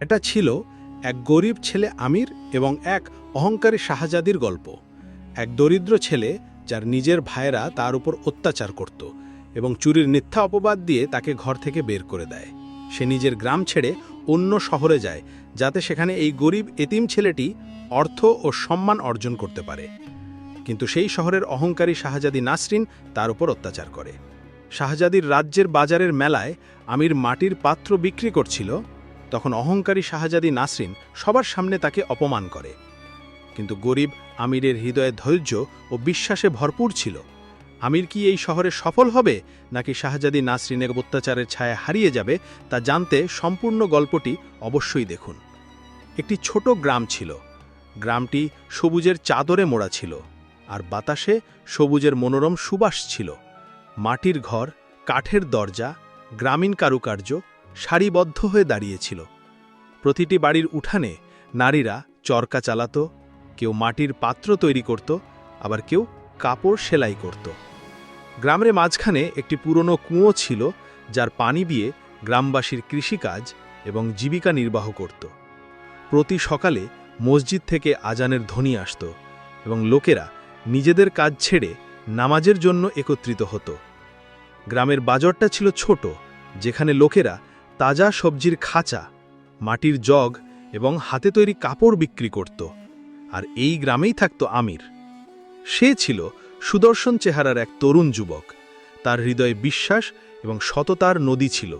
এটা ছিল এক গরিব ছেলে আমির এবং এক অহংকারী শাহজাদির গল্প। এক দরিদ্র ছেলে যার নিজের ভাইয়েরা তার উপর অত্যাচার করত এবং চুরির মিথ্যা অপবাদ দিয়ে তাকে ঘর থেকে বের করে দেয়। সে নিজের গ্রাম ছেড়ে অন্য শহরে যায়, যাতে সেখানে এই গরিব এতিম ছেলেটি অর্থ ও সম্মান অর্জন করতে পারে। কিন্তু সেই শহরের অহংকারী শাহজাদি নাসরিন তার উপর অত্যাচার করে। শাহজাদির রাজ্যের বাজারের মেলায় আমির মাটির পাত্র বিক্রি করছিল তখন অহংকারী শাহজাদি নাসরিন সবার সামনে তাকে অপমান করে। কিন্তু গরিব আমিরের হৃদয়ে ধৈর্য ও বিশ্বাসে ভরপুর ছিল। আমির কি এই শহরে সফল হবে, নাকি শাহজাদি নাসরিনের অত্যাচারের ছায়া হারিয়ে যাবে, তা জানতে সম্পূর্ণ গল্পটি অবশ্যই দেখুন। একটি ছোট গ্রাম ছিল। গ্রামটি সবুজের চাদরে মোড়া ছিল, আর বাতাসে সবুজের মনোরম সুবাস ছিল। মাটির ঘর, কাঠের দরজা, গ্রামীণ কারুকার্য সারিবদ্ধ হয়ে দাঁড়িয়েছিল। প্রতিটি বাড়ির উঠানে নারীরা চরকা চালাত, কেউ মাটির পাত্র তৈরি করত, আবার কেউ কাপড় সেলাই করত। গ্রামের মাঝখানে একটি পুরনো কুঁয়ো ছিল, যার পানি দিয়ে গ্রামবাসীর কৃষিকাজ এবং জীবিকা নির্বাহ করত। প্রতি সকালে মসজিদ থেকে আজানের ধ্বনি আসত এবং লোকেরা নিজেদের কাজ ছেড়ে নামাজের জন্য একত্রিত হতো। গ্রামের বাজারটা ছিল ছোট, যেখানে লোকেরা তাজা সবজির খাঁচা, মাটির জগ এবং হাতে তৈরি কাপড় বিক্রি করত, আর এই গ্রামেই থাকত আমির। সে ছিল সুদর্শন চেহারার এক তরুণ যুবক। তার হৃদয়ে বিশ্বাস এবং সততার নদী ছিল।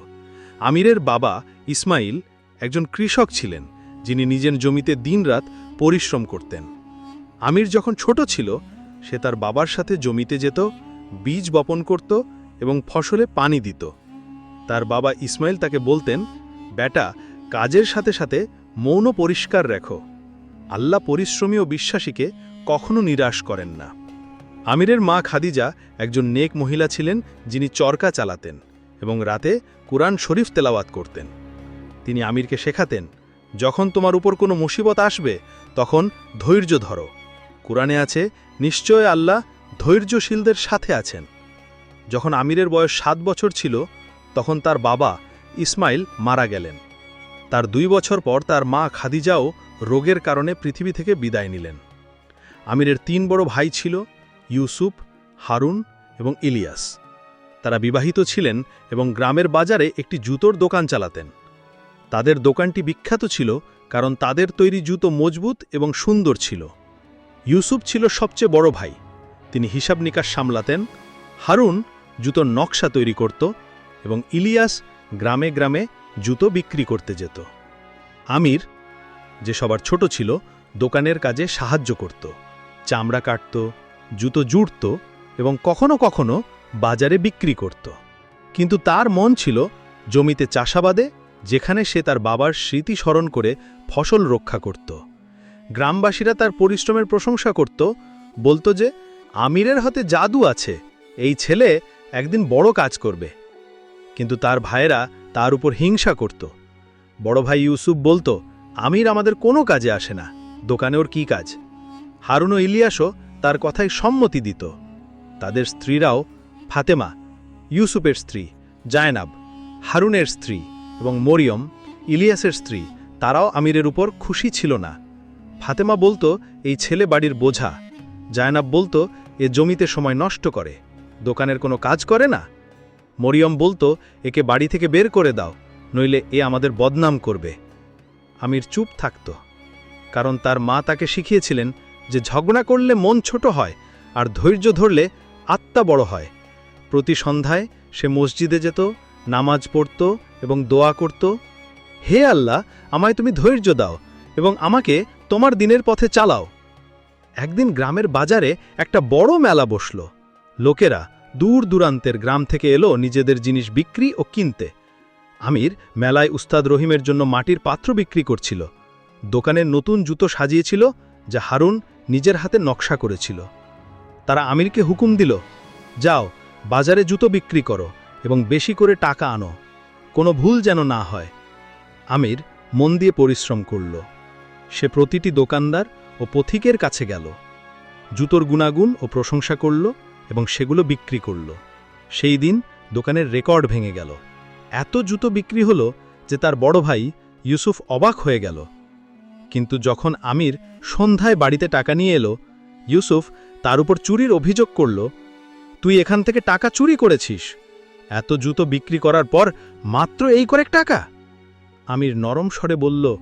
আমিরের বাবা ইসমাইল একজন কৃষক ছিলেন, যিনি নিজের জমিতে দিনরাত পরিশ্রম করতেন। আমির যখন ছোট ছিল, সে তার বাবার সাথে জমিতে যেত, বীজ বপন করত এবং ফসলে পানি দিত। তার বাবা ইসমাইল তাকে বলতেন, বেটা, কাজের সাথে সাথে মৌন পরিষ্কার রেখো। আল্লাহ পরিশ্রমী ও বিশ্বাসীকে কখনো নিরাশ করেন না। আমিরের মা খাদিজা একজন নেক মহিলা ছিলেন যিনি চরকা চালাতেন এবং রাতে কুরআন শরীফ তেলাওয়াত করতেন। তিনি আমিরকে শেখাতেন, যখন তোমার উপর কোনো মুসিবত আসবে, তখন ধৈর্য ধরো। কুরআনে আছে, নিশ্চয় আল্লাহ ধৈর্যশীলদের সাথে আছেন। যখন আমিরের বয়স সাত বছর ছিল তখন তার বাবা ইসমাইল মারা গেলেন। তার দুই বছর পর তার মা খাদিজাও রোগের কারণে পৃথিবী থেকে বিদায় নিলেন। আমিরের তিন বড় ভাই ছিল ইউসুফ, হারুন এবং ইলিয়াস। তারা বিবাহিত ছিলেন এবং গ্রামের বাজারে একটি জুতোর দোকান চালাতেন। তাদের দোকানটি বিখ্যাত ছিল কারণ তাদের তৈরি জুতো মজবুত এবং সুন্দর ছিল। ইউসুফ ছিল সবচেয়ে বড় ভাই। তিনি হিসাব নিকাশ সামলাতেন। হারুন জুতোর নকশা তৈরি করত এবং ইলিয়াস গ্রামে গ্রামে জুতো বিক্রি করতে যেত। আমির, যে সবার ছোট ছিল, দোকানের কাজে সাহায্য করত। চামড়া কাটত, জুতো জুড়ত এবং কখনো কখনো বাজারে বিক্রি করত। কিন্তু তার মন ছিল জমিতে চাষাবাদে, যেখানে সে তার বাবার স্মৃতি স্মরণ করে ফসল রক্ষা করত। গ্রামবাসীরা তার পরিশ্রমের প্রশংসা করত, বলতো যে, আমিরের হাতে জাদু আছে, এই ছেলে একদিন বড় কাজ করবে। কিন্তু তার ভাইয়েরা তার উপর হিংসা করত। বড় ভাই ইউসুফ বলতো, আমির আমাদের কোনো কাজে আসে না, দোকানে ওর কী কাজ? হারুন ও ইলিয়াসও তার কথায় সম্মতি দিত। তাদের স্ত্রীরাও ফাতেমা, ইউসুফের স্ত্রী, জায়নাব, হারুনের স্ত্রী এবং মরিয়ম, ইলিয়াসের স্ত্রী, তারাও আমিরের উপর খুশি ছিল না। ফাতেমা বলতো, এই ছেলে বাড়ির বোঝা। জায়নাব বলতো, এ জমিতে সময় নষ্ট করে। দোকানের কোনো কাজ করে না? মরিয়ম বলতো, একে বাড়ি থেকে বের করে দাও, নইলে এ আমাদের বদনাম করবে। আমির চুপ থাকত, কারণ তার মা তাকে শিখিয়েছিলেন যে ঝগড়া করলে মন ছোট হয় আর ধৈর্য ধরলে আত্মা বড় হয়। প্রতি সন্ধ্যায় সে মসজিদে যেত, নামাজ পড়ত এবং দোয়া করত, হে আল্লাহ, আমায় তুমি ধৈর্য দাও এবং আমাকে তোমার দিনের পথে চালাও। একদিন গ্রামের বাজারে একটা বড় মেলা বসল। লোকেরা দূর দূরান্তের গ্রাম থেকে এলো নিজেদের জিনিস বিক্রি ও কিনতে। আমির মেলায় উস্তাদ রহিমের জন্য মাটির পাত্র বিক্রি করছিল। দোকানের নতুন জুতো সাজিয়েছিল, যা হারুন নিজের হাতে নকশা করেছিল। তারা আমিরকে হুকুম দিল, যাও, বাজারে জুতো বিক্রি করো এবং বেশি করে টাকা আনো। কোনো ভুল যেন না হয়। আমির মন দিয়ে পরিশ্রম করল। সে প্রতিটি দোকানদার ও পথিকের কাছে গেল। জুতোর গুণাগুণ ও প্রশংসা করল। এবং সেগুলো বিক্রি করল। সেই দিন দোকানের রেকর্ড ভেঙে গেল। এত জুতো বিক্রি হলো যে তার বড় ভাই ইউসুফ অবাক হয়ে গেল। কিন্তু যখন আমির সন্ধ্যায় বাড়িতে টাকা নিয়ে এলো, ইউসুফ তার উপর চুরির অভিযোগ করল, তুই এখান থেকে টাকা চুরি করেছিস। এত জুতো বিক্রি করার পর মাত্র এই করেক টাকা? আমির নরম স্বরে বলল,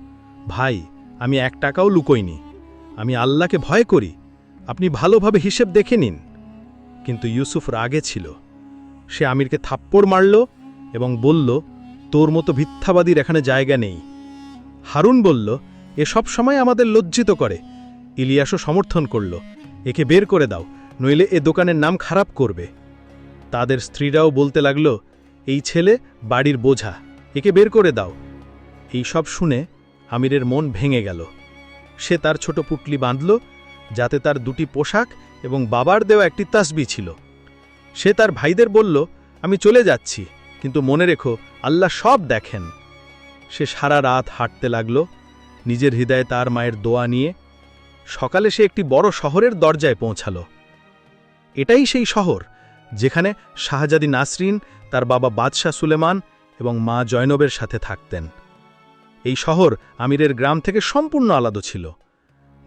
ভাই, আমি এক টাকাও লুকোইনি। আমি আল্লাহকে ভয় করি। আপনি ভালোভাবে হিসেব দেখে নিন। কিন্তু ইউসুফ রাগে ছিল। সে আমিরকে থাপ্পড় মারল এবং বলল, তোর মতো ভিত্থাবাদীর এখানে জায়গা নেই। হারুন বলল, এ সব সময় আমাদের লজ্জিত করে। ইলিয়াসও সমর্থন করল, একে বের করে দাও, নইলে এ দোকানের নাম খারাপ করবে। তাদের স্ত্রীরাও বলতে লাগল, এই ছেলে বাড়ির বোঝা, একে বের করে দাও। এই সব শুনে আমিরের মন ভেঙে গেল। সে তার ছোট পুটলি বাঁধল, যাতে তার দুটি পোশাক এবং বাবার দেওয়া একটি তাসবি ছিল। সে তার ভাইদের বলল, আমি চলে যাচ্ছি, কিন্তু মনে রেখো, আল্লাহ সব দেখেন। সে সারা রাত হাঁটতে লাগল, নিজের হৃদয়ে তার মায়ের দোয়া নিয়ে। সকালে সে একটি বড় শহরের দরজায় পৌঁছাল। এটাই সেই শহর, যেখানে শাহজাদি নাসরিন, তার বাবা বাদশাহ সুলেমান এবং মা জয়নবের সাথে থাকতেন। এই শহর আমিরের গ্রাম থেকে সম্পূর্ণ আলাদা ছিল।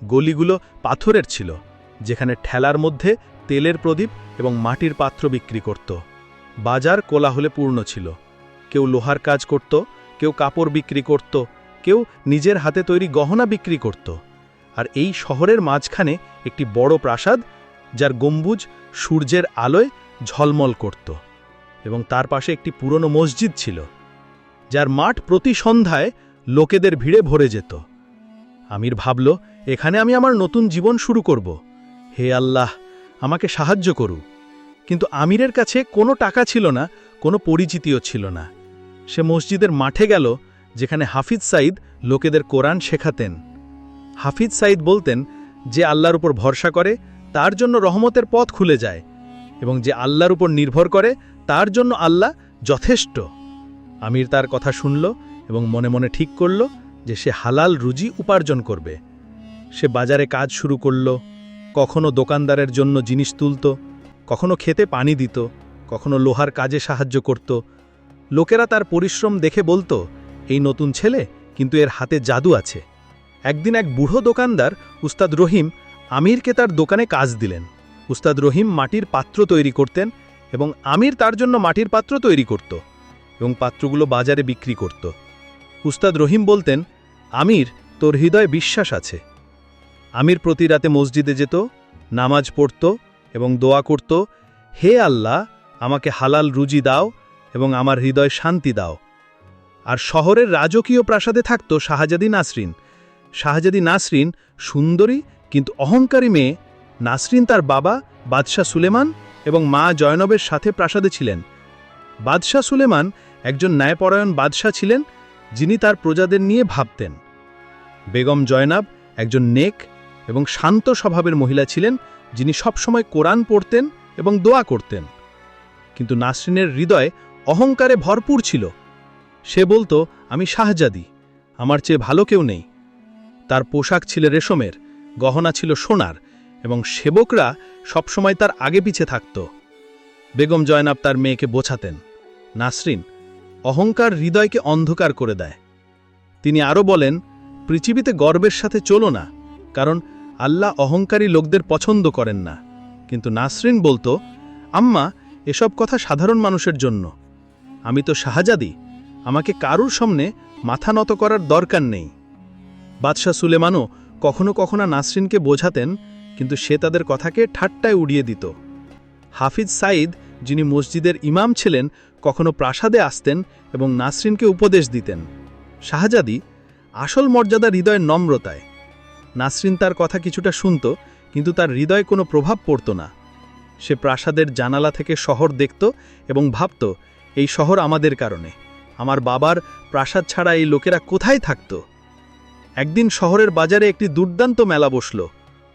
গলিগুলো পাথরের ছিল। যেখানে ঠেলার মধ্যে তেলের প্রদীপ এবং মাটির পাত্র বিক্রি করত। বাজার কোলাহলে পূর্ণ ছিল। কেউ লোহার কাজ করত, কেউ কাপড় বিক্রি করত, কেউ নিজের হাতে তৈরি গহনা বিক্রি করত। আর এই শহরের মাঝখানে একটি বড় প্রাসাদ, যার গম্বুজ সূর্যের আলোয় ঝলমল করত এবং তার পাশে একটি পুরনো মসজিদ ছিল, যার মাঠ প্রতি সন্ধ্যায় লোকেদের ভিড়ে ভরে যেত। আমির ভাবল, এখানে আমি আমার নতুন জীবন শুরু করব। হে আল্লাহ, আমাকে সাহায্য করু। কিন্তু আমিরের কাছে কোনো টাকা ছিল না, কোনো পরিচিতিও ছিল না। সে মসজিদের মাঠে গেল, যেখানে হাফিজ সাইদ লোকেদের কোরআন শেখাতেন। হাফিজ সাইদ বলতেন যে আল্লাহর উপর ভরসা করে, তার জন্য রহমতের পথ খুলে যায় এবং যে আল্লাহর উপর নির্ভর করে, তার জন্য আল্লাহ যথেষ্ট। আমির তার কথা শুনল এবং মনে মনে ঠিক করল যে সে হালাল রুজি উপার্জন করবে। সে বাজারে কাজ শুরু করল। কখনো দোকানদারের জন্য জিনিস তুলত, কখনো খেতে পানি দিত, কখনো লোহার কাজে সাহায্য করত। লোকেরা তার পরিশ্রম দেখে বলতো, এই নতুন ছেলে কিন্তু এর হাতে জাদু আছে। একদিন এক বুড়ো দোকানদার, উস্তাদ রহিম, আমিরকে তার দোকানে কাজ দিলেন। উস্তাদ রহিম মাটির পাত্র তৈরি করতেন এবং আমির তার জন্য মাটির পাত্র তৈরি করত এবং পাত্রগুলো বাজারে বিক্রি করত। উস্তাদ রহিম বলতেন, আমির, তোর হৃদয়ে বিশ্বাস আছে। আমির প্রতি রাতে মসজিদে যেত, নামাজ পড়ত এবং দোয়া করত, হে আল্লাহ, আমাকে হালাল রুজি দাও এবং আমার হৃদয় শান্তি দাও। আর শহরের রাজকীয় প্রাসাদে থাকত শাহজাদি নাসরিন। শাহজাদি নাসরিন সুন্দরী কিন্তু অহংকারী মেয়ে। নাসরিন তার বাবা বাদশাহ সুলেমান এবং মা জয়নবের সাথে প্রাসাদে ছিলেন। বাদশাহ সুলেমান একজন ন্যায়পরায়ণ বাদশাহ ছিলেন, যিনি তার প্রজাদের নিয়ে ভাবতেন। বেগম জয়নাব একজন নেক এবং শান্ত স্বভাবের মহিলা ছিলেন যিনি সবসময় কোরআন পড়তেন এবং দোয়া করতেন। কিন্তু নাসরিনের হৃদয় অহংকারে ভরপুর ছিল। সে বলতো, আমি শাহজাদি, আমার চেয়ে ভালো কেউ নেই। তার পোশাক ছিল রেশমের, গহনা ছিল সোনার এবং সেবকরা সবসময় তার আগে পিছে থাকত। বেগম জয়নাব তার মেয়েকে বোঝাতেন, নাসরিন, অহংকার হৃদয়কে অন্ধকার করে দেয়। তিনি আরও বলেন, পৃথিবীতে গর্বের সাথে চলো না, কারণ আল্লাহ অহংকারী লোকদের পছন্দ করেন না। কিন্তু নাসরিন বলতো, আম্মা, এসব কথা সাধারণ মানুষের জন্য। আমি তো শাহজাদি, আমাকে কারুর সামনে মাথা নত করার দরকার নেই। বাদশাহ সুলেমানও কখনো কখনো নাসরিনকে বোঝাতেন, কিন্তু সে তাদের কথাকে ঠাট্টায় উড়িয়ে দিত। হাফিজ সাইদ যিনি মসজিদের ইমাম ছিলেন, কখনো প্রাসাদে আসতেন এবং নাসরিনকে উপদেশ দিতেন। শাহজাদি আসল মর্যাদা হৃদয়ের নম্রতায় নাসরিন তার কথা কিছুটা শুনত, কিন্তু তার হৃদয়ে কোনো প্রভাব পড়ত না। সে প্রাসাদের জানালা থেকে শহর দেখত এবং ভাবত, এই শহর আমাদের কারণে। আমার বাবার প্রাসাদ ছাড়া এই লোকেরা কোথায় থাকত? একদিন শহরের বাজারে একটি দুর্দান্ত মেলা বসল।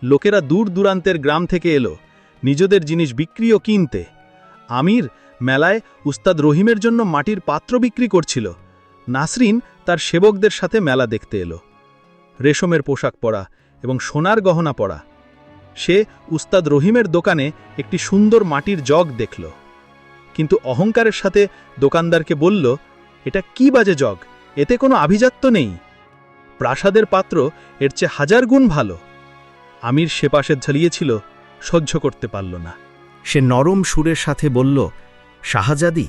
লোকেরা দূর দূরান্তের গ্রাম থেকে এলো, নিজেদের জিনিস বিক্রি ও কিনতে। আমির মেলায় উস্তাদ রহিমের জন্য মাটির পাত্র বিক্রি করছিল। নাসরিন তার সেবকদের সাথে মেলা দেখতে এলো। রেশমের পোশাক পরা এবং সোনার গহনা পরা। সে উস্তাদ রহিমের দোকানে একটি সুন্দর মাটির জগ দেখল। কিন্তু অহংকারের সাথে দোকানদারকে বলল, এটা কি বাজে জগ? এতে কোনো আভিজাত্য নেই। প্রাসাদের পাত্র এর চেয়ে হাজার গুণ ভালো। আমির সে পাশে ঝালিয়েছিল, সহ্য করতে পারল না। সে নরম সুরের সাথে বলল, শাহজাদি,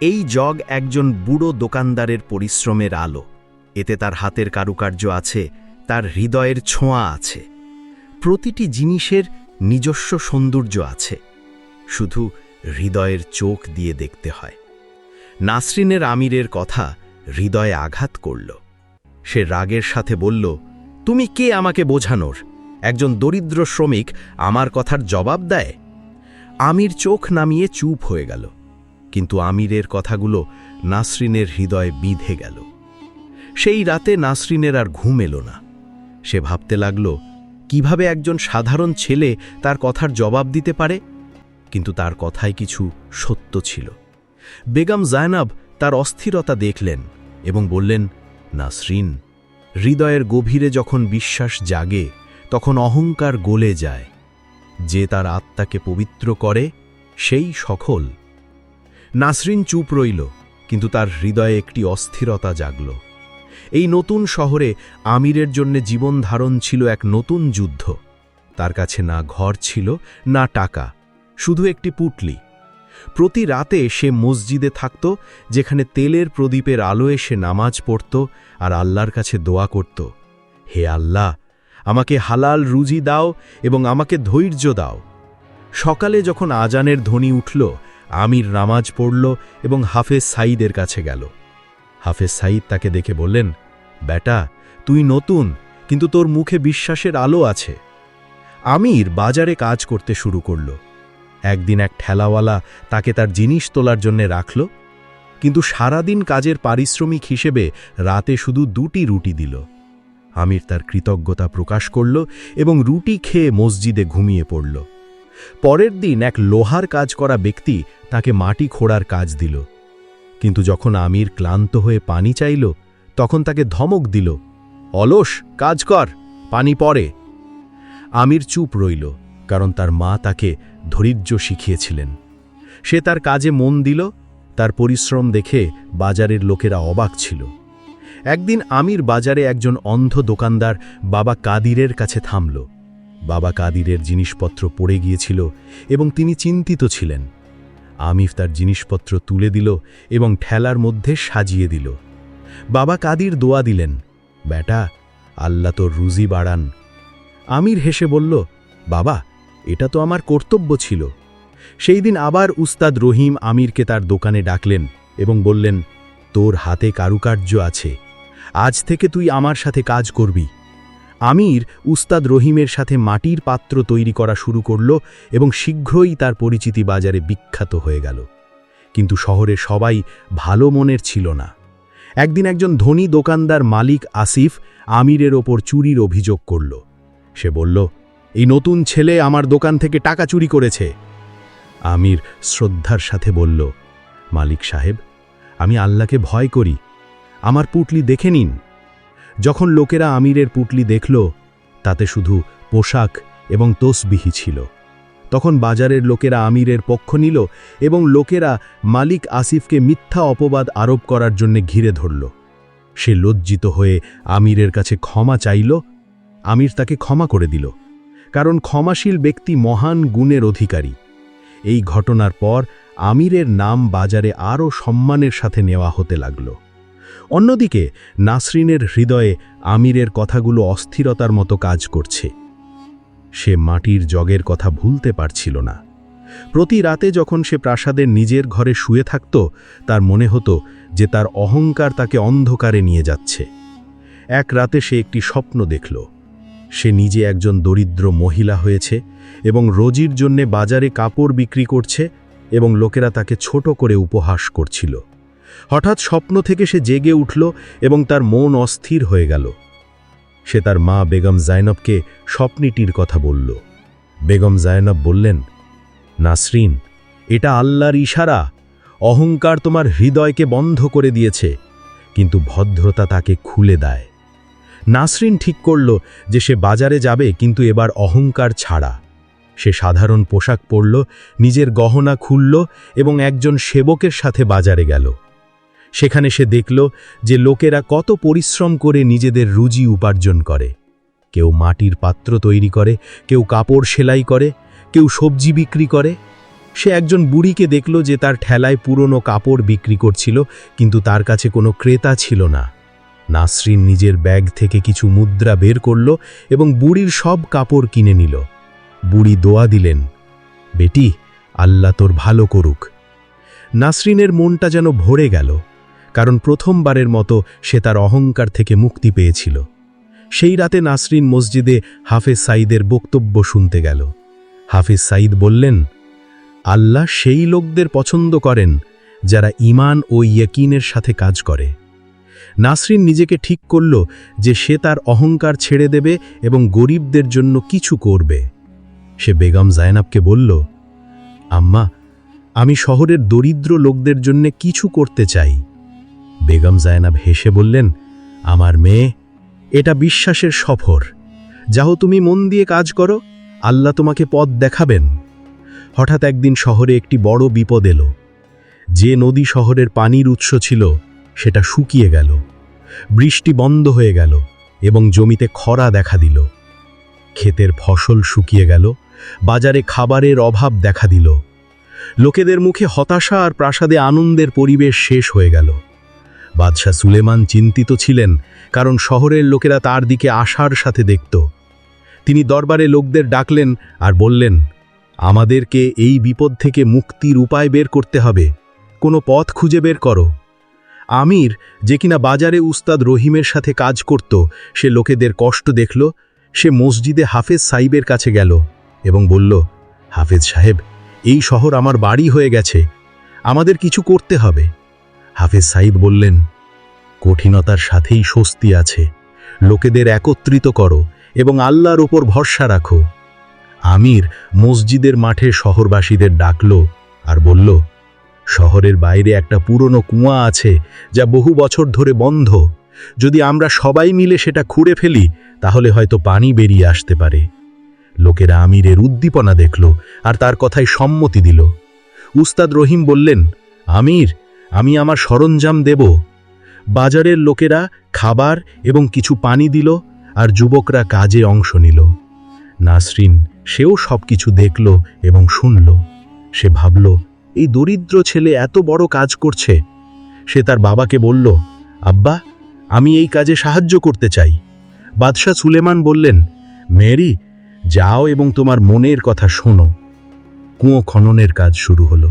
এই জগ একজন বুড়ো দোকানদারের পরিশ্রমের আলো। এতে তার হাতের কারুকার্য আছে, তার হৃদয়ের ছোঁয়া আছে। প্রতিটি জিনিসের নিজস্ব সৌন্দর্য আছে। শুধু হৃদয়ের চোখ দিয়ে দেখতে হয়। নাসরিনের আমিরের কথা হৃদয়ে আঘাত করল। সে রাগের সাথে বলল, তুমি কে আমাকে বোঝানোর? একজন দরিদ্র শ্রমিক আমার কথার জবাব দেয়? আমির চোখ নামিয়ে চুপ হয়ে গেল। কিন্তু আমিরের কথাগুলো নাসরিনের হৃদয়ে বিঁধে গেল। সেই রাতে নাসরিনের আর ঘুম এলো না। সে ভাবতে লাগল, কীভাবে একজন সাধারণ ছেলে তার কথার জবাব দিতে পারে? কিন্তু তার কথায় কিছু সত্য ছিল। বেগম জায়নাব তার অস্থিরতা দেখলেন এবং বললেন, নাসরিন, হৃদয়ের গভীরে যখন বিশ্বাস জাগে, তখন অহংকার গলে যায়। যে তার আত্মাকে পবিত্র করে, সেই সফল নাসরিন চুপ রইল, কিন্তু তার হৃদয়ে একটি অস্থিরতা জাগল। এই নতুন শহরে আমিরের জন্য জীবন ধারণ ছিল এক নতুন যুদ্ধ। তার কাছে না ঘর ছিল, না টাকা, শুধু একটি পুটলি। প্রতি রাতে সে মসজিদে থাকত, যেখানে তেলের প্রদীপের আলোয় সে নামাজ পড়ত আর আল্লাহর কাছে দোয়া করত। হে আল্লাহ, আমাকে হালাল রুজি দাও এবং আমাকে ধৈর্য দাও। সকালে যখন আজানের ধ্বনি উঠল, আমির নামাজ পড়ল এবং হাফেজ সাইদের কাছে গেল। হাফেজ সাইদ তাকে দেখে বললেন, বেটা, তুই নতুন, কিন্তু তোর মুখে বিশ্বাসের আলো আছে। আমির বাজারে কাজ করতে শুরু করল। একদিন এক ঠেলাওয়ালা তাকে তার জিনিস তোলার জন্য রাখল, কিন্তু সারাদিন কাজের পারিশ্রমিক হিসেবে রাতে শুধু দুটি রুটি দিল। আমির তার কৃতজ্ঞতা প্রকাশ করল এবং রুটি খেয়ে মসজিদে ঘুমিয়ে পড়ল। পরের দিন এক লোহার কাজ করা ব্যক্তি তাকে মাটি খোঁড়ার কাজ দিল। কিন্তু যখন আমির ক্লান্ত হয়ে পানি চাইল, তখন তাকে ধমক দিল, অলস, কাজ কর, পানি পরে। আমির চুপ রইল, কারণ তার মা তাকে ধৈর্য শিখিয়েছিলেন। সে তার কাজে মন দিল, তার পরিশ্রম দেখে বাজারের লোকেরা অবাক ছিল। একদিন আমির বাজারে একজন অন্ধ দোকানদার বাবা কাদিরের কাছে থামল। বাবা কাদিরের জিনিসপত্র পড়ে গিয়েছিল এবং তিনি চিন্তিত ছিলেন। আমির তার জিনিসপত্র তুলে দিল এবং ঠেলার মধ্যে সাজিয়ে দিল। বাবা কাদির দোয়া দিলেন, বেটা, আল্লাহ তোর রুজি বাড়ান। আমির হেসে বলল, বাবা, এটা তো আমার কর্তব্য ছিল। সেই দিন আবার উস্তাদ রহিম আমিরকে তার দোকানে ডাকলেন এবং বললেন, তোর হাতে কারুকার্য আছে। আজ থেকে তুই আমার সাথে কাজ করবি। আমির উস্তাদ রহিমের সাথে মাটির পাত্র তৈরি করা শুরু করল এবং শীঘ্রই তার পরিচিতি বাজারে বিখ্যাত হয়ে গেল। কিন্তু শহরে সবাই ভালো মনের ছিল না। একদিন একজন ধনী দোকানদার মালিক আসিফ আমিরের ওপর চুরির অভিযোগ করল। সে বলল, এই নতুন ছেলে আমার দোকান থেকে টাকা চুরি করেছে। আমির শ্রদ্ধার সাথে বলল, মালিক সাহেব, আমি আল্লাহকে ভয় করি। আমার পুটলি দেখে নিন। যখন লোকেরা আমিরের পুটলি দেখল, তাতে শুধু পোশাক এবং তোসবিহি ছিল। তখন বাজারের লোকেরা আমিরের পক্ষ নিল এবং লোকেরা মালিক আসিফকে মিথ্যা অপবাদ আরোপ করার জন্য ঘিরে ধরল। সে লজ্জিত হয়ে আমিরের কাছে ক্ষমা চাইল। আমির তাকে ক্ষমা করে দিল, কারণ ক্ষমাশীল ব্যক্তি মহান গুণের অধিকারী। এই ঘটনার পর আমিরের নাম বাজারে আরও সম্মানের সাথে নেওয়া হতে লাগল। অন্যদিকে, নাসরিনের হৃদয়ে আমিরের কথাগুলো অস্থিরতার মতো কাজ করছে। সে মাটির জগের কথা ভুলতে পারছিল না। প্রতি রাতে যখন সে প্রাসাদের নিজের ঘরে শুয়ে থাকত, তার মনে হতো যে তার অহংকার তাকে অন্ধকারে নিয়ে যাচ্ছে। এক রাতে সে একটি স্বপ্ন দেখল। সে নিজে একজন দরিদ্র মহিলা হয়েছে এবং রোজির জন্যে বাজারে কাপড় বিক্রি করছে এবং লোকেরা তাকে ছোট করে উপহাস করছিল। হঠাৎ স্বপ্ন থেকে সে জেগে উঠল এবং তার মন অস্থির হয়ে গেল। সে তার মা বেগম জায়নবকে স্বপ্নটির কথা বলল। বেগম জায়নব বললেন, নাসরিন, এটা আল্লাহর ইশারা। অহংকার তোমার হৃদয়কে বন্ধ করে দিয়েছে, কিন্তু ভদ্রতা তাকে খুলে দেয়। নাসরিন ঠিক করল যে সে বাজারে যাবে, কিন্তু এবার অহংকার ছাড়া। সে সাধারণ পোশাক পরল, নিজের গহনা খুলল এবং একজন সেবকের সাথে বাজারে গেল। সেখানে সে দেখল যে লোকেরা কত পরিশ্রম করে নিজেদের রুজি উপার্জন করে। কেউ মাটির পাত্র তৈরি করে, কেউ কাপড় সেলাই করে, কেউ সবজি বিক্রি করে। সে একজন বুড়িকে দেখল যে তার ঠেলায় পুরনো কাপড় বিক্রি করছিল, কিন্তু তার কাছে কোনো ক্রেতা ছিল না। নাসরিন নিজের ব্যাগ থেকে কিছু মুদ্রা বের করল এবং বুড়ির সব কাপড় কিনে নিল। বুড়ি দোয়া দিলেন, বেটি, আল্লাহ তোর ভালো করুক। নাসরিনের মনটা যেন ভরে গেল। কারণ প্রথমবারের মতো সে তার অহংকার থেকে মুক্তি পেয়েছিল। সেই রাতে নাসরিন মসজিদে হাফেজ সাইদের বক্তব্য শুনতে গেল। হাফেজ সাইদ বললেন, আল্লাহ সেই লোকদের পছন্দ করেন যারা ইমান ও ইয়কিনের সাথে কাজ করে। নাসরিন নিজেকে ঠিক করল যে সে তার অহংকার ছেড়ে দেবে এবং গরিবদের জন্য কিছু করবে। সে বেগম জায়নাবকে বলল, আম্মা, আমি শহরের দরিদ্র লোকদের জন্য কিছু করতে চাই। বেগম জায়নাব হেসে বললেন, আমার মেয়ে, এটা বিশ্বাসের সফর। যাও তুমি মন দিয়ে কাজ করো, আল্লাহ তোমাকে পথ দেখাবেন। হঠাৎ একদিন শহরে একটি বড় বিপদ এলো। যে নদী শহরের পানির উৎস ছিল, সেটা শুকিয়ে গেল। বৃষ্টি বন্ধ হয়ে গেল এবং জমিতে খরা দেখা দিল। ক্ষেতের ফসল শুকিয়ে গেল, বাজারে খাবারের অভাব দেখা দিল। লোকেদের মুখে হতাশা আর প্রাসাদে আনন্দের পরিবেশ শেষ হয়ে গেল। বাদশাহ সুলেমান চিন্তিত ছিলেন, কারণ শহরের লোকেরা তার দিকে আশার সাথে দেখত। তিনি দরবারে লোকদের ডাকলেন আর বললেন, আমাদেরকে এই বিপদ থেকে মুক্তির উপায় বের করতে হবে। কোনো পথ খুঁজে বের করো। আমির, যে কিনা বাজারে উস্তাদ রহিমের সাথে কাজ করত, সে লোকেদের কষ্ট দেখল, সে মসজিদে হাফেজ সাহিবের কাছে গেল এবং বলল, হাফেজ সাহেব, এই শহর আমার বাড়ি হয়ে গেছে। আমাদের কিছু করতে হবে। হাফেজ সাইদ বললেন, কঠিনতার সাথেই স্বস্তি আছে। লোকেদের একত্রিত করো এবং আল্লাহর ওপর ভরসা রাখো। আমির মসজিদের মাঠে শহরবাসীদের ডাকল আর বলল, শহরের বাইরে একটা পুরনো কুয়া আছে যা বহু বছর ধরে বন্ধ। যদি আমরা সবাই মিলে সেটা খুঁড়ে ফেলি, তাহলে হয়তো পানি বেরিয়ে আসতে পারে। লোকেরা আমিরের উদ্দীপনা দেখল আর তার কথায় সম্মতি দিল। উস্তাদ রহিম বললেন, আমির আমি আমার সরঞ্জাম দেব। বাজারের লোকেরা খাবার এবং কিছু পানি দিল আর যুবকরা কাজে অংশ নিল। নাসরিন সেও সব কিছু দেখল এবং শুনল। সে ভাবল, এই দরিদ্র ছেলে এত বড় কাজ করছে। সে তার বাবাকে বলল, আব্বা, আমি এই কাজে সাহায্য করতে চাই। বাদশাহ সুলেমান বললেন, মেরি, যাও এবং তোমার মনের কথা শোনো। কুঁয়ো খননের কাজ শুরু হলো।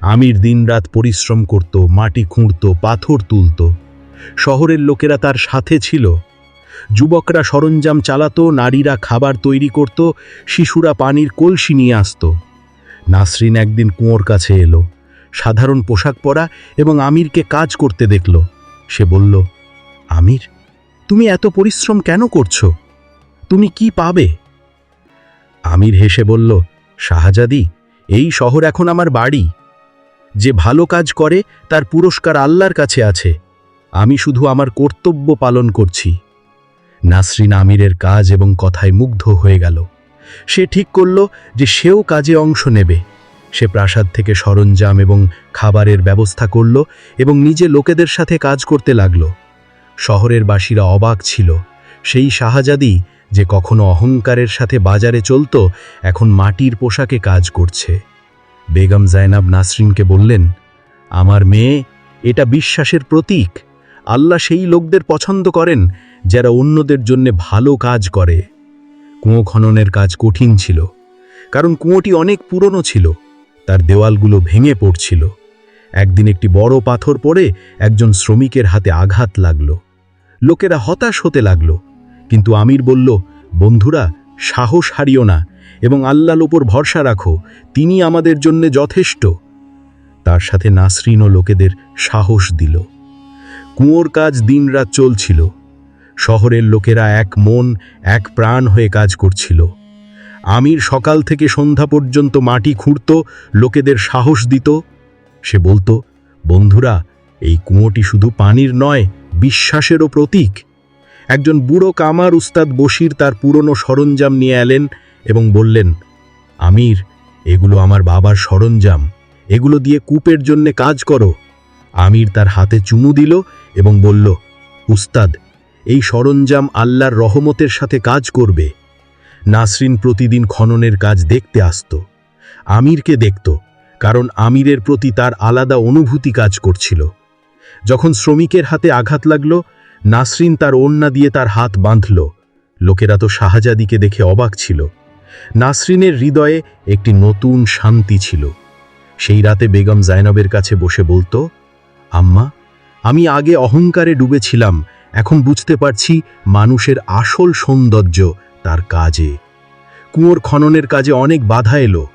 আমির দিনরাত পরিশ্রম করত, মাটি খুঁড়ত, পাথর তুলত। শহরের লোকেরা তার সাথে ছিল। যুবকরা সরঞ্জাম চালাতো, নারীরা খাবার তৈরি করত, শিশুরা পানির কলসি নিয়ে আসত। নাসরিন একদিন কুঁয়োর কাছে এলো। সাধারণ পোশাক পরা এবং আমিরকে কাজ করতে দেখল। সে বলল, আমির, তুমি এত পরিশ্রম কেন করছ? তুমি কি পাবে? আমির হেসে বলল, শাহজাদি, এই শহর এখন আমার বাড়ি। যে ভালো কাজ করে, তার পুরস্কার আল্লাহর কাছে আছে। আমি শুধু আমার কর্তব্য পালন করছি। নাসরিন আমিরের কাজ এবং কথায় মুগ্ধ হয়ে গেল। সে ঠিক করল যে সেও কাজে অংশ নেবে। সে প্রাসাদ থেকে সরঞ্জাম এবং খাবারের ব্যবস্থা করল এবং নিজে লোকেদের সাথে কাজ করতে লাগল। শহরের বাসীরা অবাক ছিল। সেই শাহজাদি যে কখনো অহংকারের সাথে বাজারে চলত, এখন মাটির পোশাকে কাজ করছে। বেগম জায়নাব নাসরিনকে বললেন, আমার মেয়ে, এটা বিশ্বাসের প্রতীক। আল্লাহ সেই লোকদের পছন্দ করেন যারা অন্যদের জন্য ভালো কাজ করে। কুঁয়ো খননের কাজ কঠিন ছিল, কারণ কুঁয়োটি অনেক পুরনো ছিল। তার দেওয়ালগুলো ভেঙে পড়ছিল। একদিন একটি বড় পাথর পড়ে একজন শ্রমিকের হাতে আঘাত লাগল। লোকেরা হতাশ হতে লাগল। কিন্তু আমির বলল, বন্ধুরা, সাহস হারিও না। এবং আল্লাহর ওপর ভরসা রাখো, তিনি আমাদের জন্য যথেষ্ট। তার সাথে নাসরিন ও লোকেদের সাহস দিল। কুঁয়োর কাজ দিনরাত চলছিল। শহরের লোকেরা এক মন, এক প্রাণ হয়ে কাজ করছিল। আমির সকাল থেকে সন্ধ্যা পর্যন্ত মাটি খুঁড়ত, লোকেদের সাহস দিত। সে বলতো, বন্ধুরা, এই কুঁয়োটি শুধু পানির নয়, বিশ্বাসেরও প্রতীক। একজন বুড়ো কামার উস্তাদ বশির তার পুরনো সরঞ্জাম নিয়ে এলেন এবং বললেন, আমির, এগুলো আমার বাবার সরঞ্জাম। এগুলো দিয়ে কূপের জন্যে কাজ করো। আমির তার হাতে চুমু দিল এবং বলল, উস্তাদ, এই সরঞ্জাম আল্লাহর রহমতের সাথে কাজ করবে। নাসরিন প্রতিদিন খননের কাজ দেখতে আসত। আমিরকে দেখত, কারণ আমিরের প্রতি তার আলাদা অনুভূতি কাজ করছিল। যখন শ্রমিকের হাতে আঘাত লাগল, নাসরিন তার ওড়না দিয়ে তার হাত বাঁধল। লোকেরা তো শাহজাদিকে দেখে অবাক ছিল। নাসরিনের হৃদয়ে একটি নতুন শান্তি ছিল। সেই রাতে বেগম জাইনবের কাছে বসে বলতো, আম্মা, আমি আগে অহংকারে ডুবেছিলাম, এখন বুঝতে পারছি মানুষের আসল সৌন্দর্য তার কাজে। কুয়োর খননের কাজে অনেক বাধা এলো।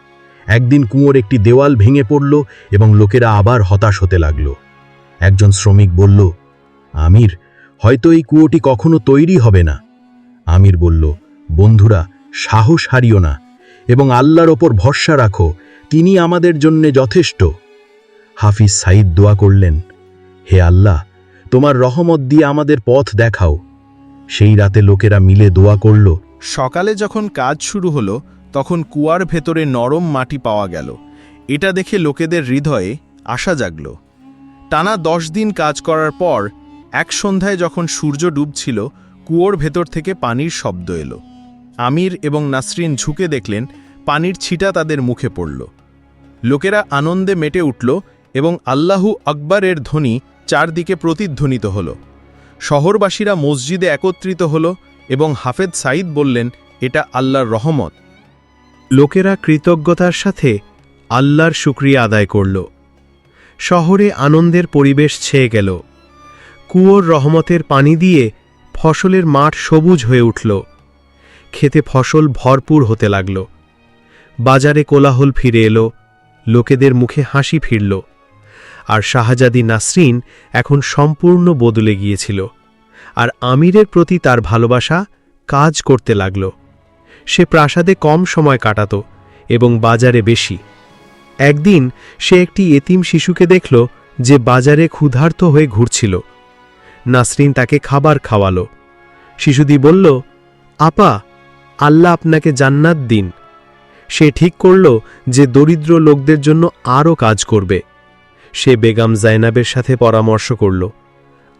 একদিন কুয়োর একটি দেওয়াল ভেঙে পড়ল এবং লোকেরা আবার হতাশ হতে লাগল। একজন শ্রমিক বলল, আমির, হয়তো এই কুয়োটি কখনো তৈরি হবে না। আমির বলল, বন্ধুরা সাহস হারিও না, এবং আল্লাহর ওপর ভরসা রাখো, তিনি আমাদের জন্যে যথেষ্ট। হাফিজ সাইদ দোয়া করলেন, হে আল্লাহ, তোমার রহমত দিয়ে আমাদের পথ দেখাও। সেই রাতে লোকেরা মিলে দোয়া করল। সকালে যখন কাজ শুরু হলো, তখন কুয়ার ভেতরে নরম মাটি পাওয়া গেল। এটা দেখে লোকেদের হৃদয়ে আশা জাগল। টানা দশ দিন কাজ করার পর, এক সন্ধ্যায় যখন সূর্য ডুবছিল, কুয়োর ভেতর থেকে পানির শব্দ এলো। আমির এবং নাসরিন ঝুঁকে দেখলেন, পানির ছিটা তাদের মুখে পড়ল। লোকেরা আনন্দে মেটে উঠল এবং আল্লাহু আকবরের ধ্বনি চারদিকে প্রতিধ্বনিত হল। শহরবাসীরা মসজিদে একত্রিত হল এবং হাফেদ সাঈদ বললেন, এটা আল্লাহর রহমত। লোকেরা কৃতজ্ঞতার সাথে আল্লাহর শুক্রিয়া আদায় করল। শহরে আনন্দের পরিবেশ ছেয়ে গেল। কুয়োর রহমতের পানি দিয়ে ফসলের মাঠ সবুজ হয়ে উঠল। খেতে ফসল ভরপুর হতে লাগল। বাজারে কোলাহল ফিরে এলো, লোকেদের মুখে হাসি ফিরল, আর শাহজাদি নাসরিন এখন সম্পূর্ণ বদলে গিয়েছিল, আর আমিরের প্রতি তার ভালোবাসা কাজ করতে লাগল। সে প্রাসাদে কম সময় কাটাত এবং বাজারে বেশি। একদিন সে একটি এতিম শিশুকে দেখল যে বাজারে ক্ষুধার্ত হয়ে ঘুরছিল। নাসরিন তাকে খাবার খাওয়ালো। শিশুদি বলল, আপা আল্লাহ আপনাকে জান্নাত দিন। সে ঠিক করল যে দরিদ্র লোকদের জন্য আরও কাজ করবে। সে বেগাম জায়নাবের সাথে পরামর্শ করল,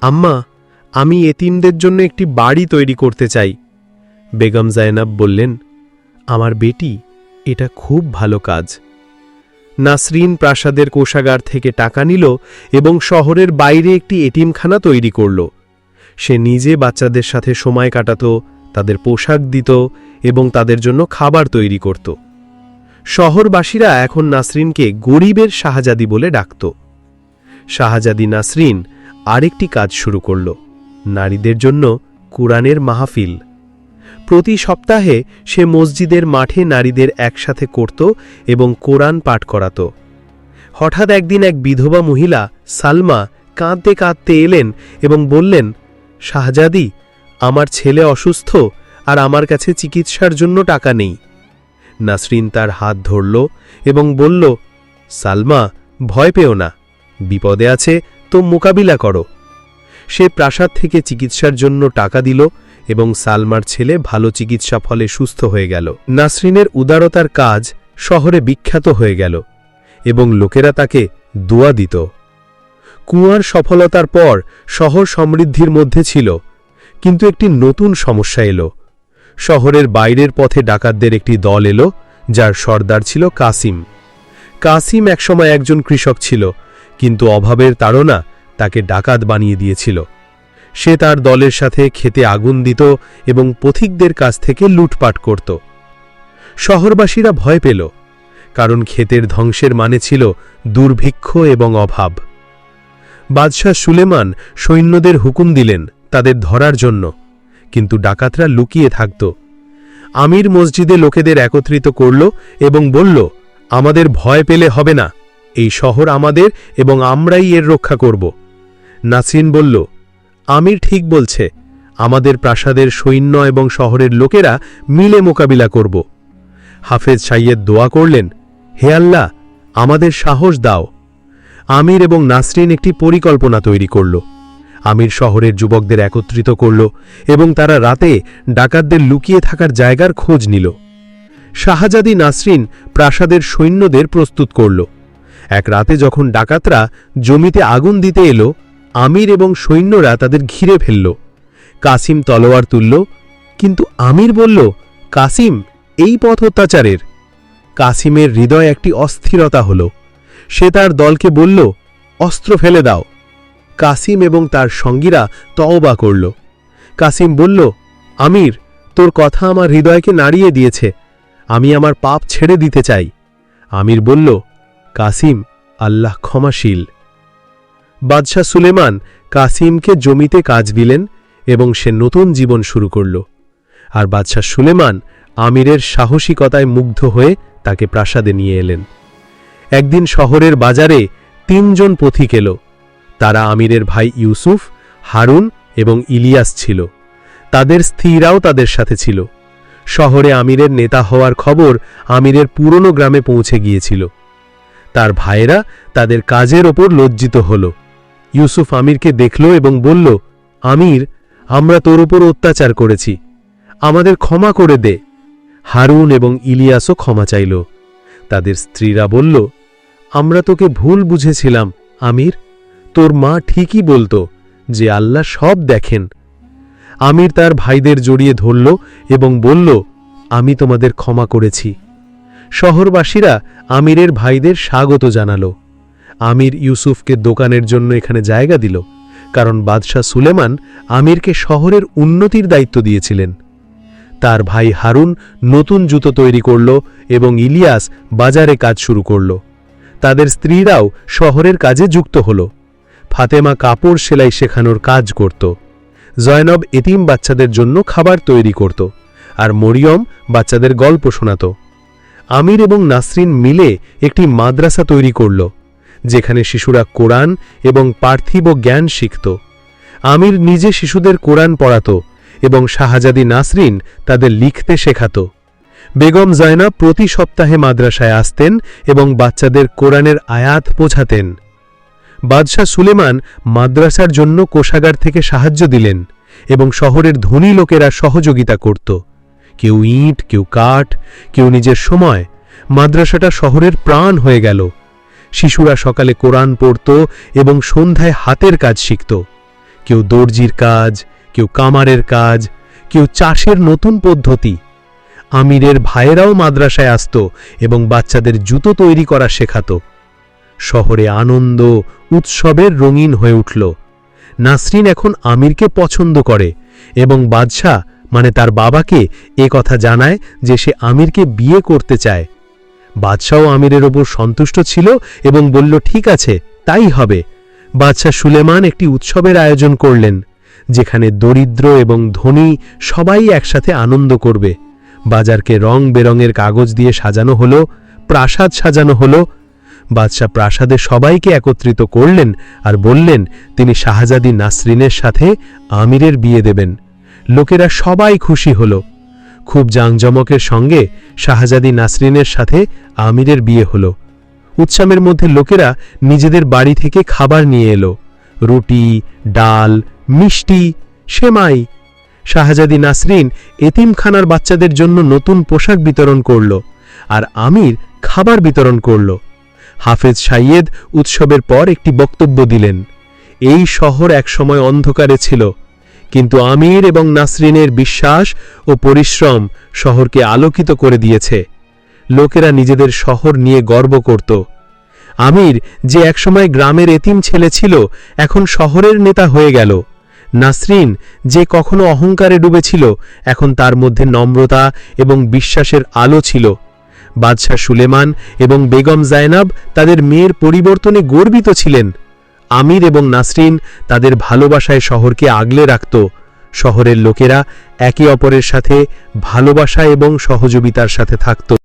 আম্মা, আমি এতিমদের জন্য একটি বাড়ি তৈরি করতে চাই। বেগম জায়নাব বললেন, আমার বেটি, এটা খুব ভালো কাজ। নাসরিন প্রাসাদের কোষাগার থেকে টাকা নিল এবং শহরের বাইরে একটি এটিমখানা তৈরি করল। সে নিজে বাচ্চাদের সাথে সময় কাটাত তাদের পোশাক দিত এবং তাদের জন্য খাবার তৈরি করত। শহরবাসীরা এখন নাসরিনকে গরিবের শাহজাদি বলে ডাকত। শাহজাদি নাসরিন আরেকটি কাজ শুরু করল, নারীদের জন্য কুরআনের মাহফিল। প্রতি সপ্তাহে সে মসজিদের মাঠে নারীদের একসাথে করত এবং কোরআন পাঠ করাত। হঠাৎ একদিন এক বিধবা মহিলা সালমা কাঁদতে কাঁদতে এলেন এবং বললেন, শাহজাদি আমার ছেলে অসুস্থ আর আমার কাছে চিকিৎসার জন্য টাকা নেই। নাসরিন তার হাত ধরল এবং বলল, সালমা, ভয় পেও না, বিপদে আছে তো মোকাবিলা করো। সে প্রাসাদ থেকে চিকিৎসার জন্য টাকা দিল এবং সালমার ছেলে ভালো চিকিৎসা ফলে সুস্থ হয়ে গেল। নাসরিনের উদারতার কাজ শহরে বিখ্যাত হয়ে গেল এবং লোকেরা তাকে দোয়া দিত। কুয়ার সফলতার পর শহর সমৃদ্ধির মধ্যে ছিল। কিন্তু একটি নতুন সমস্যা এলো। শহরের বাইরের পথে ডাকাতদের একটি দল এলো, যার সর্দার ছিল কাসিম। কাসিম একসময় একজন কৃষক ছিল, কিন্তু অভাবের তাড়না তাকে ডাকাত বানিয়ে দিয়েছিল। সে তার দলের সাথে খেতে আগুন দিত এবং পথিকদের কাছ থেকে লুটপাট করত। শহরবাসীরা ভয় পেল, কারণ ক্ষেতের ধ্বংসের মানে ছিল দুর্ভিক্ষ এবং অভাব। বাদশাহ সুলেমান সৈন্যদের হুকুম দিলেন তাদের ধরার জন্য। কিন্তু ডাকাতরা লুকিয়ে থাকত। আমির মসজিদে লোকেদের একত্রিত করল এবং বলল, আমাদের ভয় পেলে হবে না। এই শহর আমাদের এবং আমরাই এর রক্ষা করব। নাসরিন বলল, আমির ঠিক বলছে, আমাদের প্রাসাদের সৈন্য এবং শহরের লোকেরা মিলে মোকাবিলা করব। হাফেজ সাইয়েদ দোয়া করলেন, হে আল্লাহ, আমাদের সাহস দাও। আমির এবং নাসরিন একটি পরিকল্পনা তৈরি করল। আমির শহরের যুবকদের একত্রিত করল এবং তারা রাতে ডাকাতদের লুকিয়ে থাকার জায়গার খোঁজ নিল। শাহজাদি নাসরিন প্রাসাদের সৈন্যদের প্রস্তুত করল। এক রাতে যখন ডাকাতরা জমিতে আগুন দিতে এলো, আমির এবং সৈন্যরা তাদের ঘিরে ফেলল। কাসিম তলোয়ার তুলল, কিন্তু আমির বলল, কাসিম, এই পথ অত্যাচারের। কাসিমের হৃদয় একটি অস্থিরতা হল। সে তার দলকে বলল, অস্ত্র ফেলে দাও। কাসিম এবং তার সঙ্গীরা তওবা করল। কাসিম বলল, আমির, তোর কথা আমার হৃদয়কে নাড়িয়ে দিয়েছে। আমি আমার পাপ ছেড়ে দিতে চাই। আমির বলল, কাসিম, আল্লাহ ক্ষমাশীল। বাদশাহ সুলেমান কাসিমকে জমিতে কাজ দিলেন এবং সে নতুন জীবন শুরু করল। আর বাদশাহ সুলেমান আমিরের সাহসিকতায় মুগ্ধ হয়ে তাকে প্রাসাদে নিয়ে এলেন। একদিন শহরের বাজারে তিনজন পথিক এল। তারা আমিরের ভাই ইউসুফ, হারুন এবং ইলিয়াস ছিল। তাদের স্ত্রীরাও তাদের সাথে ছিল। শহরে আমিরের নেতা হওয়ার খবর আমিরের পুরনো গ্রামে পৌঁছে গিয়েছিল। তার ভাইয়েরা তাদের কাজের ওপর লজ্জিত হল। ইউসুফ আমিরকে দেখল এবং বলল, আমির, আমরা তোর ওপর অত্যাচার করেছি। আমাদের ক্ষমা করে দে। হারুন এবং ইলিয়াসও ক্ষমা চাইল। তাদের স্ত্রীরা বলল, আমরা তোকে ভুল বুঝেছিলাম, আমির। তোর মা ঠিকই বলতো যে আল্লাহ সব দেখেন। আমির তার ভাইদের জড়িয়ে ধরল এবং বলল, আমি তোমাদের ক্ষমা করেছি। শহরবাসীরা আমিরের ভাইদের স্বাগত জানালো। আমির ইউসুফকে দোকানের জন্য এখানে জায়গা দিল, কারণ বাদশাহ সুলেমান আমিরকে শহরের উন্নতির দায়িত্ব দিয়েছিলেন। তার ভাই হারুন নতুন জুতো তৈরি করল এবং ইলিয়াস বাজারে কাজ শুরু করল। তাদের স্ত্রীরাও শহরের কাজে যুক্ত হল। ফাতেমা কাপড় সেলাই শেখানোর কাজ করত। জয়নব এতিম বাচ্চাদের জন্য খাবার তৈরি করত আর মরিয়ম বাচ্চাদের গল্প শোনাত। আমির এবং নাসরিন মিলে একটি মাদ্রাসা তৈরি করল, যেখানে শিশুরা কোরআন এবং পার্থিব জ্ঞান শিখত। আমির নিজে শিশুদের কোরআন পড়াত এবং শাহজাদি নাসরিন তাদের লিখতে শেখাত। বেগম জয়নব প্রতি সপ্তাহে মাদ্রাসায় আসতেন এবং বাচ্চাদের কোরআনের আয়াত বোঝাতেন। বাদশাহ সুলেমান মাদ্রাসার জন্য কোষাগার থেকে সাহায্য দিলেন এবং শহরের ধনী লোকেরা সহযোগিতা করত। কেউ ইট, কেউ কাঠ, কেউ নিজের সময়। মাদ্রাসাটা শহরের প্রাণ হয়ে গেল। শিশুরা সকালে কোরআন পড়ত এবং সন্ধ্যায় হাতের কাজ শিখত। কেউ দর্জির কাজ, কেউ কামারের কাজ, কেউ চাষের নতুন পদ্ধতি। আমিরের ভাইয়েরাও মাদ্রাসায় আসত এবং বাচ্চাদের জুতো তৈরি করা শেখাত। শহরে আনন্দ, উৎসবের রঙিন হয়ে উঠল। নাসরিন এখন আমিরকে পছন্দ করে এবং বাদশাহ মানে তার বাবাকে, এ কথা জানায় যে সে আমিরকে বিয়ে করতে চায়। বাদশাও আমিরের ওপর সন্তুষ্ট ছিল এবং বলল, ঠিক আছে, তাই হবে। বাদশাহ সুলেমান একটি উৎসবের আয়োজন করলেন, যেখানে দরিদ্র এবং ধনী সবাই একসাথে আনন্দ করবে। বাজারকে রং বেরঙের কাগজ দিয়ে সাজানো হলো, প্রাসাদ সাজানো হলো বাদশাহ প্রাসাদে সবাইকে একত্রিত করলেন আর বললেন, তিনি শাহজাদি নাসরিনের সাথে আমিরের বিয়ে দেবেন। লোকেরা সবাই খুশি হল। খুব জাঁকজমকের সঙ্গে শাহজাদি নাসরিনের সাথে আমিরের বিয়ে হল। উৎসবের মধ্যে লোকেরা নিজেদের বাড়ি থেকে খাবার নিয়ে এলো। রুটি, ডাল, মিষ্টি, সেমাই। শাহজাদি নাসরিন এতিমখানার বাচ্চাদের জন্য নতুন পোশাক বিতরণ করল আর আমির খাবার বিতরণ করল। হাফেজ সাইয়েদ উৎসবের পর একটি বক্তব্য দিলেন, এই শহর একসময় অন্ধকারে ছিল, কিন্তু আমির এবং নাসরিনের বিশ্বাস ও পরিশ্রম শহরকে আলোকিত করে দিয়েছে। লোকেরা নিজেদের শহর নিয়ে গর্ব করত। আমির যে একসময় গ্রামের এতিম ছেলে ছিল, এখন শহরের নেতা হয়ে গেল। নাসরিন যে কখনো অহংকারে ডুবেছিল, এখন তার মধ্যে নম্রতা এবং বিশ্বাসের আলো ছিল। বাদশাহ সুলেমান এবং বেগম জায়নাব তাদের মেয়ের পরিবর্তনে গর্বিত ছিলেন। আমির এবং নাসরিন তাদের ভালোবাসায় শহরকে আগলে রাখত। শহরের লোকেরা একে অপরের সাথে ভালোবাসা এবং সহযোগিতার সাথে থাকত।